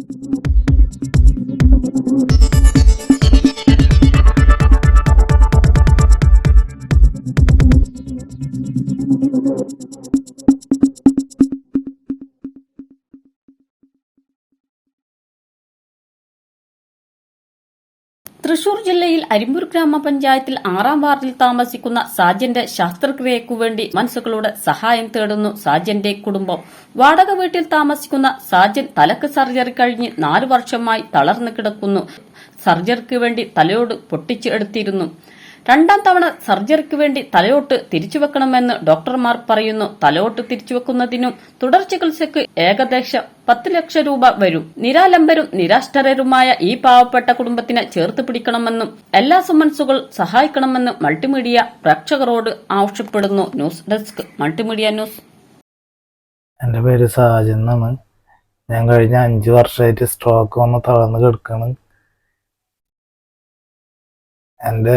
Thank you. Thrissur ജില്ലയിൽ അരിമ്പൂർ ഗ്രാമപഞ്ചായത്തിൽ ആറാം വാർഡിൽ താമസിക്കുന്ന സാജന്റെ ശസ്ത്രക്രിയയ്ക്കു വേണ്ടി മനസ്സുകളുടെ സഹായം തേടുന്നു സാജന്റെ കുടുംബം. വാടക വീട്ടിൽ താമസിക്കുന്ന സാജൻ തലക്ക് സർജറി കഴിഞ്ഞ് നാലു വർഷമായി തളർന്നു കിടക്കുന്നു. സർജറിക്ക് വേണ്ടി തലയോട് പൊട്ടിച്ച് എടുത്തിരുന്നു. രണ്ടാം തവണ സർജറിക്ക് വേണ്ടി തലയോട്ട് തിരിച്ചുവെക്കണമെന്ന് ഡോക്ടർമാർ പറയുന്നു. തലയോട്ട് തിരിച്ചുവെക്കുന്നതിനും തുടർ ചികിത്സയ്ക്ക് ഏകദേശം പത്ത് ലക്ഷം രൂപ വരും. നിരാലംബരും നിരാഷ്ടരരുമായ ഈ പാവപ്പെട്ട കുടുംബത്തിനെ ചേർത്ത് പിടിക്കണമെന്നും എല്ലാ സമ്മൻസുകൾ സഹായിക്കണമെന്നും മൾട്ടിമീഡിയ പ്രേക്ഷകരോട് ആവശ്യപ്പെടുന്നു. News desk multimedia news. എന്റെ പേര് സാജൻ എന്നാണ്. ഞാൻ കഴിഞ്ഞ അഞ്ച് വർഷമായിട്ട് സ്ട്രോക്ക് വന്ന് തളർന്ന് കിടക്കാണ്. എന്റെ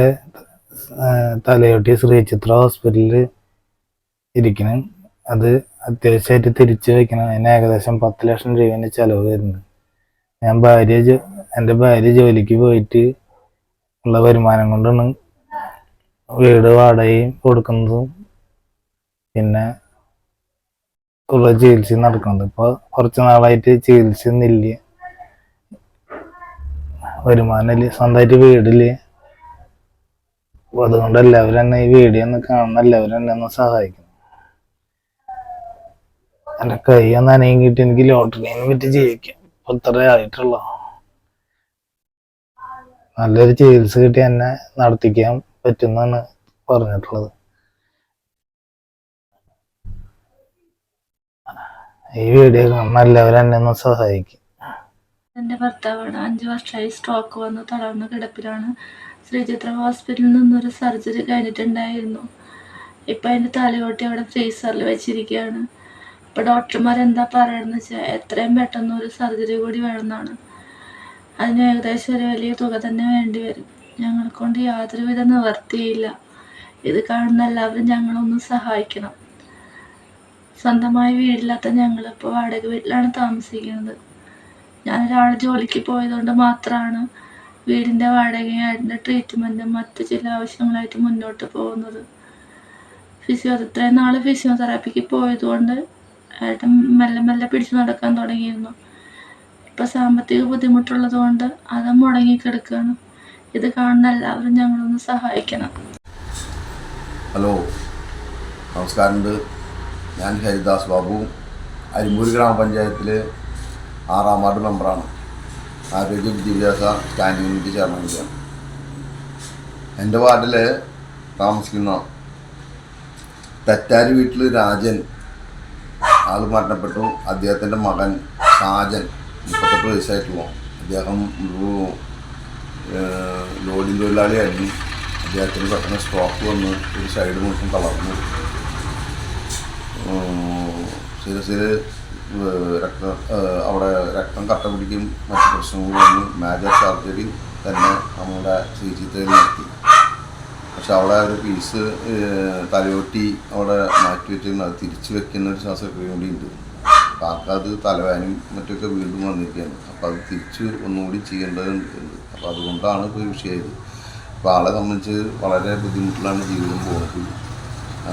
തലയോട്ടി ശ്രീചിത്ര ഹോസ്പിറ്റലിൽ ഇരിക്കണം. അത് അത്യാവശ്യമായിട്ട് തിരിച്ചു വെക്കണം. അതിന് ഏകദേശം പത്ത് ലക്ഷം രൂപേന്റെ ചിലവ് വരുന്നത് ഞാൻ ഭാര്യ എന്റെ ഭാര്യ ജോലിക്ക് പോയിട്ട് ഉള്ള വരുമാനം കൊണ്ടാണ് വീട് വാടകയും കൊടുക്കുന്നതും പിന്നെ ഉള്ള ചികിത്സയും നടക്കുന്നത്. ഇപ്പോൾ കുറച്ച് നാളായിട്ട് ചികിത്സ ഒന്നില്ല വരുമാനമില്ല. സ്വന്തമായിട്ട് വീടില്ല. അപ്പൊ അതുകൊണ്ട് എല്ലാവരും തന്നെ ഈ വീഡിയോ ഒന്ന് കാണുന്ന എല്ലാവരും എന്നെ ഒന്ന് സഹായിക്കണം. എന്റെ കൈ ഒന്ന് അനങ്ങിയിട്ട് എനിക്ക് ലോട്ടറിനെ വിറ്റ് ജീവിക്കാം. ഇപ്പൊ ആയിട്ടുള്ള. നല്ലൊരു ചികിത്സ കിട്ടി എന്നെ നടത്തിക്കാൻ പറ്റുന്നാണ് പറഞ്ഞിട്ടുള്ളത്. ഈ വീഡിയോ കാണുന്ന എല്ലാവരും എന്നെ ഒന്ന് സഹായിക്കും. എന്റെ ഭർത്താവാണ് അഞ്ച് വർഷമായി സ്ട്രോക്ക് വന്ന് തളർന്ന കിടപ്പിലാണ്. ശ്രീചിത്ര ഹോസ്പിറ്റലിൽ നിന്നൊരു സർജറി കഴിഞ്ഞിട്ടുണ്ടായിരുന്നു. ഇപ്പം അതിന്റെ തലയോട്ടി അവിടെ ഫ്രീസറിൽ വെച്ചിരിക്കുകയാണ് ഇപ്പോൾ ഡോക്ടർമാർ എന്താ പറയണമെന്ന് വെച്ചാൽ എത്രയും പെട്ടെന്ന് ഒരു സർജറി കൂടി വേണമെന്നാണ്. അതിന് ഏകദേശം ഒരു വലിയ തുക തന്നെ വേണ്ടി വരും. ഞങ്ങളെക്കൊണ്ട് യാതൊരുവിധ നിവർത്തിയില്ല ഇത് കാണുന്ന എല്ലാവരും ഞങ്ങളൊന്ന് സഹായിക്കണം. സ്വന്തമായി വീടില്ലാത്ത ഞങ്ങളിപ്പോൾ വാടക വീട്ടിലാണ് താമസിക്കുന്നത്. ഞാനൊരാൾ ജോലിക്ക് പോയതുകൊണ്ട് മാത്രമാണ് വീടിന്റെ വാടകയും ഏട്ടന്റെ ട്രീറ്റ്മെന്റും മറ്റ് ചില ആവശ്യങ്ങളായിട്ട് മുന്നോട്ട് പോകുന്നത്. ഫിസിയോ ഇത്രയും നാൾ ഫിസിയോതെറാപ്പിക്ക് പോയതുകൊണ്ട് ഏട്ടൻ മെല്ലെ മെല്ലെ പിടിച്ചു നടക്കാൻ തുടങ്ങിയിരുന്നു. ഇപ്പം സാമ്പത്തിക ബുദ്ധിമുട്ടുള്ളത് കൊണ്ട് അത് മുടങ്ങിക്കിടക്കുകയാണ് ഇത് കാണുന്ന എല്ലാവരും ഞങ്ങളൊന്ന് സഹായിക്കണം. ഹലോ നമസ്കാരമുണ്ട്. ഞാൻ ഹരിദാസ് ബാബു. അരിമ്പൂർ ഗ്രാമപഞ്ചായത്തിലെ ആറാം വാർഡ് മെമ്പറാണ് ആരോഗ്യ വിദ്യാഭ്യാസ സ്റ്റാൻഡിംഗ് കമ്മിറ്റി ചെയർമാനാണ് എന്റെ വാർഡിൽ താമസിക്കുന്ന തെറ്റാരി വീട്ടിൽ രാജൻ ആൾ മരണപ്പെട്ടു. അദ്ദേഹത്തിന്റെ മകൻ ഷാജൻ മുപ്പത്തെട്ട് വയസ്സായിട്ടുള്ളൂ അദ്ദേഹം ഒരു ലോഡിംഗ് തൊഴിലാളിയായിരുന്നു. അദ്ദേഹത്തിന് പെട്ടെന്ന് സ്ട്രോക്ക് വന്ന് ഒരു സൈഡ് മുഴുവൻ തളർന്നു. ശിരസിൽ രക്ത അവിടെ രക്തം കട്ട പിടിക്കും മറ്റു പ്രശ്നങ്ങളും മേജർ സർജറി തന്നെ നമ്മുടെ ശ്രീചിത്രയിൽ നടത്തി പക്ഷെ അവിടെ ഒരു പീസ് തലയൊട്ടി അവിടെ മാറ്റി വെച്ചിരുന്നു അത് തിരിച്ചു വെക്കുന്ന ഒരു ശാസ്ത്രക്രിയ കൂടി ഉണ്ട്. അപ്പം ആൾക്കത് തലവേനും മറ്റൊക്കെ വീണ്ടും വന്നിരിക്കുകയാണ്. അപ്പോൾ അത് തിരിച്ച് ഒന്നുകൂടി ചെയ്യേണ്ടതുണ്ട് അപ്പോൾ അതുകൊണ്ടാണ് ഇപ്പോൾ വിഷയമായത് അപ്പോൾ ആളെ സംബന്ധിച്ച് വളരെ ബുദ്ധിമുട്ടിലാണ് ജീവിതം പോകുന്നത്.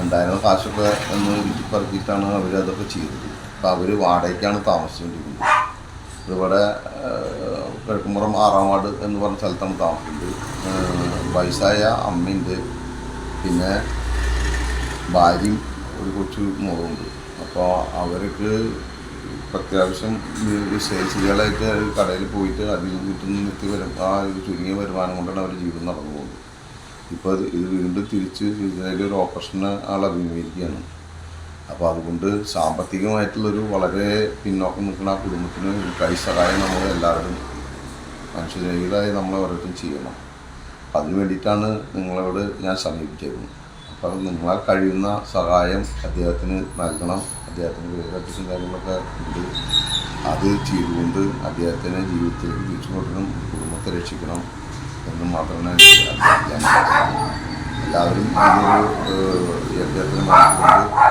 ഉണ്ടായിരുന്ന കാശൊക്കെ ഒന്ന് പറക്കിയിട്ടാണ് അവരതൊക്കെ ചെയ്തത്. അവർ വാടകയ്ക്കാണ് താമസിച്ചുകൊണ്ടിരിക്കുന്നത് ഇവിടെ കിഴക്കുമ്പുറം ആറാം വാർഡ് എന്ന് പറഞ്ഞ സ്ഥലത്താണ് താമസിക്കുന്നത് വയസ്സായ അമ്മയുണ്ട്. പിന്നെ ഭാര്യയും ഒരു കൊച്ചു മോളുണ്ട്. അപ്പോൾ അവർക്ക് അത്യാവശ്യം ശേഷികളായിട്ട് കടയിൽ പോയിട്ട് അതിൽ കിട്ടുന്ന നിത്യ വരും. ആ ഒരു ചുരുങ്ങിയ വരുമാനം കൊണ്ടാണ് അവർ ജീവിതം നടന്നു പോകുന്നത്. ഇപ്പോൾ ഇത് വീണ്ടും തിരിച്ച് ഇതിന്റെ ഒരു ഓപ്പറേഷന് ആൾ അഭിമുഖീകരിക്കുകയാണ്. അപ്പോൾ അതുകൊണ്ട് സാമ്പത്തികമായിട്ടുള്ളൊരു വളരെ പിന്നോക്കം നിൽക്കുന്ന ആ കുടുംബത്തിന് ഒരു കൈ സഹായം നമ്മൾ എല്ലാവരും മനുഷ്യരഹിതമായി നമ്മൾ ഓരോരുത്തരും ചെയ്യണം. അതിന് വേണ്ടിയിട്ടാണ് നിങ്ങളോട് ഞാൻ സമീപിച്ചിരുന്നത് അപ്പോൾ നിങ്ങളാൽ കഴിയുന്ന സഹായം അദ്ദേഹത്തിന് നൽകണം. അദ്ദേഹത്തിന് വേറെ കാര്യങ്ങളൊക്കെ ഉണ്ട്. അത് ചെയ്തുകൊണ്ട് അദ്ദേഹത്തിനെ ജീവിതത്തിലേക്ക് തിരിച്ചു കൊണ്ടുവരണം കുടുംബത്തെ രക്ഷിക്കണം എന്ന് മാത്രമേ അഭ്യർത്ഥിക്കാൻ എല്ലാവരും ഈ ഒരു അദ്ദേഹത്തിന്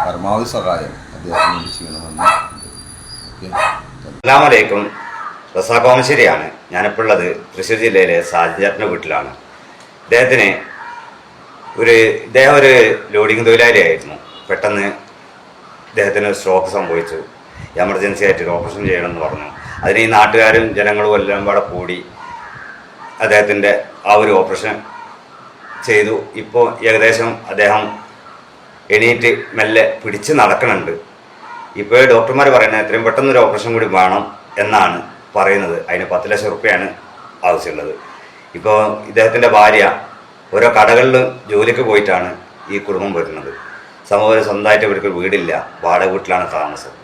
പരമാവധി സഹായം അദ്ദേഹത്തിന് വേണ്ടി ചെയ്യണമെന്ന് അസ്സാമലൈക്കും റസാഖ് ഞാനിപ്പോൾ ഉള്ളത് തൃശ്ശൂർ ജില്ലയിലെ സാജിചേട്ടന്റെ വീട്ടിലാണ്. ഇദ്ദേഹത്തിന് ഒരു ഇദ്ദേഹം ഒരു ലോഡിങ് തൊഴിലാളിയായിരുന്നു പെട്ടെന്ന് ഇദ്ദേഹത്തിന് സ്ട്രോക്ക് സംഭവിച്ചു. എമർജൻസി ആയിട്ട് ഒരു ഓപ്പറേഷൻ ചെയ്യണമെന്ന് പറഞ്ഞു. അതിന് ഈ നാട്ടുകാരും ജനങ്ങളും എല്ലാം കൂടെ കൂടി അദ്ദേഹത്തിന്റെ ആ ഒരു ഓപ്പറേഷൻ ചെയ്തു. ഇപ്പോൾ ഏകദേശം അദ്ദേഹം എണീറ്റ് മെല്ലെ പിടിച്ച് നടക്കുന്നുണ്ട്. ഇപ്പോൾ ഡോക്ടർമാർ പറയുന്നത് എത്രയും പെട്ടെന്ന് ഒരു ഓപ്പറേഷൻ കൂടി വേണം എന്നാണ് പറയുന്നത്. അതിന് പത്ത് ലക്ഷം റുപ്യാണ് ആവശ്യമുള്ളത്. ഇപ്പോൾ ഇദ്ദേഹത്തിന്റെ ഭാര്യ ഓരോ കടകളിലും ജോലിക്ക് പോയിട്ടാണ് ഈ കുടുംബം വരുന്നത്. സമൂഹത്തിൽ സ്വന്തമായിട്ട് ഇവർക്ക് വീടില്ല. വാടക വീട്ടിലാണ് താമസം.